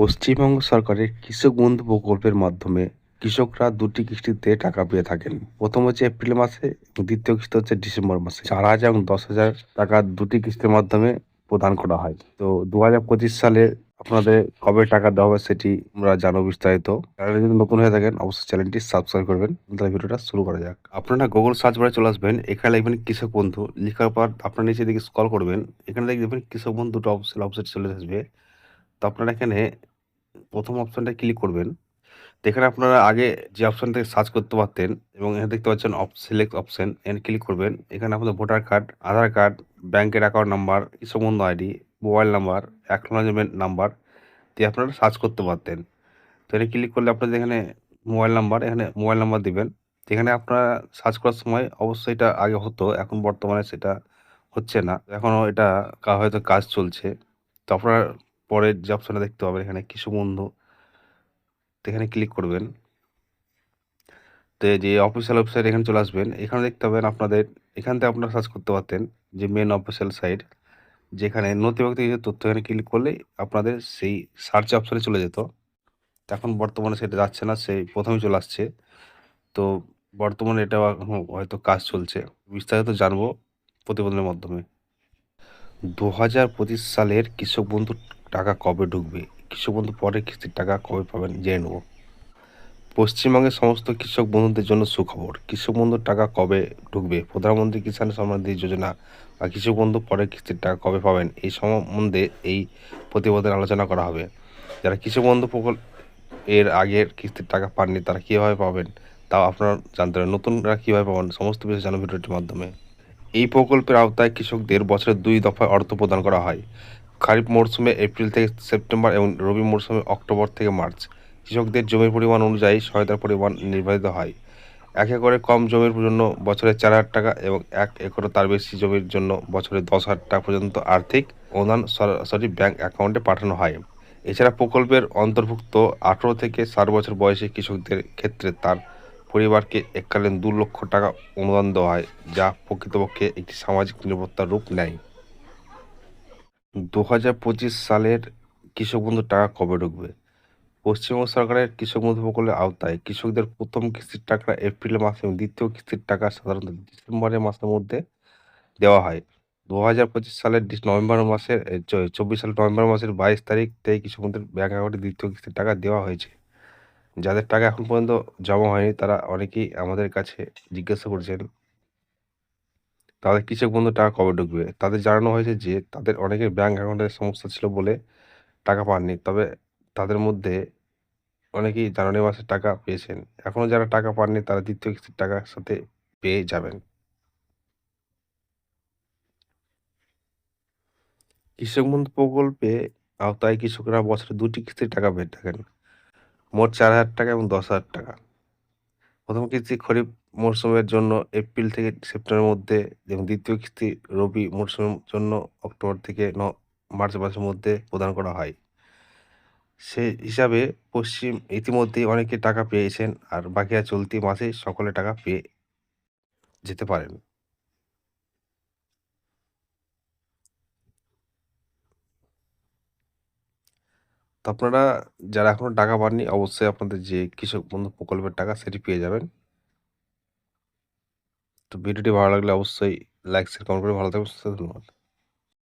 পশ্চিমবঙ্গ সরকারের কৃষক বন্ধু প্রকল্পের মাধ্যমে কৃষকরা দুটি কিস্তিতে টাকা পেয়ে থাকেন। প্রথম হচ্ছে এপ্রিল মাসে, দ্বিতীয় কিস্তি হচ্ছে ডিসেম্বর মাসে। চার হাজার এবং দশ হাজার টাকা দুটি কিস্তির মাধ্যমে প্রদান করা হয়। তো দু হাজার পঁচিশ সালে আপনাদের কবে টাকা দেওয়া হবে সেটি আমরা জানব বিস্তারিত। চ্যানেলে যদি নতুন হয়ে থাকেন, অবশ্যই চ্যানেলটি সাবস্ক্রাইব করবেন। তাহলে ভিডিওটা শুরু করা যাক। আপনারা গুগল সার্চ বারে চলে আসবেন, এখানে লিখবেন কৃষক বন্ধু। লেখার পর আপনার নিচে দিকে স্ক্রল করবেন, এখানে দেখবেন কৃষক বন্ধু দুটো অপশন অপশন চলে আসবে। তো আপনারা এখানে প্রথম অপশানটা ক্লিক করবেন। এখানে আপনারা আগে যে অপশন থেকে সার্চ করতে পারতেন এবং এখানে দেখতে পাচ্ছেন অপ সিলেক্ট অপশান এখানে ক্লিক করবেন। এখানে আপনাদের ভোটার কার্ড আধার কার্ড ব্যাংকের অ্যাকাউন্ট নাম্বার সম্বন্ধ ID mobile number acknowledgement number দিয়ে আপনারা সার্চ করতে পারতেন। তো এটা ক্লিক করলে আপনাদের এখানে মোবাইল নাম্বার এখানে মোবাইল নাম্বার দিবেন। এখানে আপনারা সার্চ করার সময় অবশ্যই এটা আগে হতো, এখন বর্তমানে সেটা হচ্ছে না। এখনও এটা হয়তো কাজ চলছে। তো আপনারা পরের যে অপশনটা দেখতে পাবেন এখানে কিছু বন্ধু। এখানে ক্লিক করবেন। তো যে অফিসিয়াল ওয়েবসাইট এখানে চলে আসবেন। এখানে দেখতে পাবেন আপনাদের, এখান থেকে আপনারা সার্চ করতে পারতেন যে মেন অফিসিয়াল সাইট যেখানে নথিভুক্ত কিছু তথ্য এখানে ক্লিক করলেই আপনাদের সেই সার্চ অপশানে চলে যেত। এখন বর্তমানে সেটা যাচ্ছে না, সেই প্রথমেই চলে আসছে। তো বর্তমানে এটা হয়তো কাজ চলছে। বিস্তারিত জানব প্রতিবেদনের মাধ্যমে। দু হাজার পঁচিশ সালের কৃষক বন্ধু টাকা কবে ঢুকবে? কৃষক বন্ধু পরের কিস্তির টাকা কবে পাবেন জেনে নেব। পশ্চিমবঙ্গের সমস্ত কৃষক বন্ধুদের জন্য সুখবর। কৃষক বন্ধুর টাকা কবে ঢুকবে? প্রধানমন্ত্রী কিষাণ সম্মান নিধি যোজনা বা কৃষক বন্ধু পরের কিস্তির টাকা কবে পাবেন? এই সম্বন্ধে এই প্রতিবেদনে আলোচনা করা হবে। যারা কৃষক বন্ধু প্রকল্প এর আগের কিস্তির টাকা পাননি, তারা কীভাবে পাবেন? তাও আপনারা জানতে পারেন। নতুনরা কীভাবে পাবেন? সমস্ত বিষয় জানান ভিডিওটির মাধ্যমে। এই প্রকল্পের আওতায় কৃষকদের বছরে দুই দফায় অর্থ প্রদান করা হয়। খারিফ মরশুমে এপ্রিল থেকে সেপ্টেম্বর এবং রবি মরশুমে অক্টোবর থেকে মার্চ। কৃষকদের জমির পরিমাণ অনুযায়ী সহায়তার পরিমাণ নির্ধারিত হয়। এক একরে কম জমির জন্য বছরে চার হাজার টাকা এবং এক একর তার বেশি জমির জন্য বছরে দশ হাজার টাকা পর্যন্ত আর্থিক অনুদান সরাসরি ব্যাংক অ্যাকাউন্টে পাঠানো হয়। এছাড়া প্রকল্পের অন্তর্ভুক্ত আঠেরো থেকে ষাট বছর বয়সী কৃষকদের ক্ষেত্রে তার পরিবারকে এককালীন দু লক্ষ টাকা অনুদান দেওয়া হয়, যা প্রকৃতপক্ষে একটি সামাজিক নিরাপত্তার রূপ নেয়। দু হাজার পঁচিশ সালের কৃষক বন্ধুর টাকা কবে ঢুকবে? পশ্চিমবঙ্গ সরকারের কৃষক বন্ধু প্রকল্পের আওতায় কৃষকদের প্রথম কিস্তির টাকা এপ্রিল মাসে এবং দ্বিতীয় কিস্তির টাকা সাধারণত ডিসেম্বরের মাসের মধ্যে দেওয়া হয়। দু হাজার পঁচিশ সালের নভেম্বর মাসের চব্বিশ সালের নভেম্বর মাসের বাইশ তারিখ থেকে কৃষকদের ব্যাঙ্ক অ্যাকাউন্টে দ্বিতীয় কিস্তির টাকা দেওয়া হয়েছে। যাদের টাকা এখন পর্যন্ত জমা হয়নি, তারা অনেকেই আমাদের কাছে জিজ্ঞাসা করছেন তাদের কৃষক বন্ধু টাকা কবে ঢুকবে? তাদের জানানো হয়েছে যে, তাদের অনেকের ব্যাংক অ্যাকাউন্টের সমস্যা ছিল বলে টাকা পাননি। তবে তাদের মধ্যে অনেকেই জানুয়ারি মাসে টাকা পেয়েছেন। এখনও যারা টাকা পাননি, তারা দ্বিতীয় কিস্তির টাকার সাথে পেয়ে যাবেন। কৃষক বন্ধু প্রকল্পে আওতায় কৃষকরা বছরে দুটি কিস্তির টাকা পেয়ে থাকেন। মোট চার হাজার টাকা এবং দশ হাজার টাকা। প্রথম কিস্তি খরিফ মরশুমের জন্য এপ্রিল থেকে সেপ্টেম্বরের মধ্যে এবং দ্বিতীয় কিস্তি রবি মরশুমের জন্য অক্টোবর থেকে ন, মার্চ মাসের মধ্যে প্রদান করা হয়। সে হিসাবে পশ্চিম ইতিমধ্যেই অনেকে টাকা পেয়েছেন আর বাকিরা চলতি মাসে সকলে টাকা পেয়ে যেতে পারেন। তো আপনারা যারা এখনও টাকা পাননি, অবশ্যই আপনাদের যে কৃষক বন্ধু প্রকল্পের টাকা, সেটি পেয়ে যাবেন। তো ভিডিওটি ভালো লাগলে অবশ্যই লাইক শেয়ার কমেন্ট করে ভালো থাকবেন। ধন্যবাদ